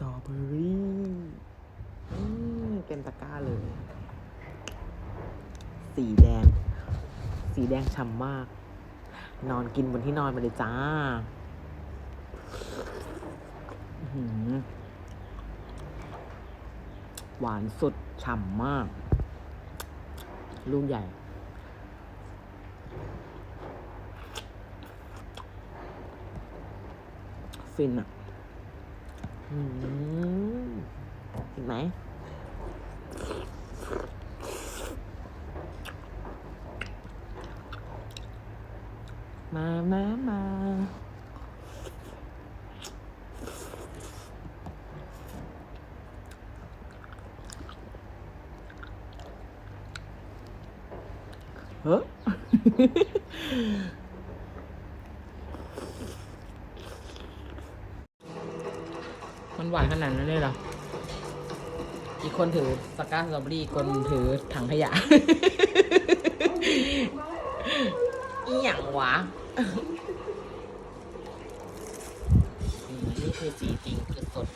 ตรอเบอรี่อืมเต็มตะกร้าเลย สีแดง สีแดงฉ่ำมาก นอนกินบนที่นอนมาเลยจ้าอื้อหือหวานสุดฉ่ำมาก ลูกใหญ่ ฟินอะ เห็นไหมมามามาเฮ้อ มันหวานขนาดนั้นเลยเหรอ อีกคนถือตะกร้าสตรอเบอรี่อีกคนถือถังขยะ อีหยังวะ นี่คือสีจริงคือสดมาก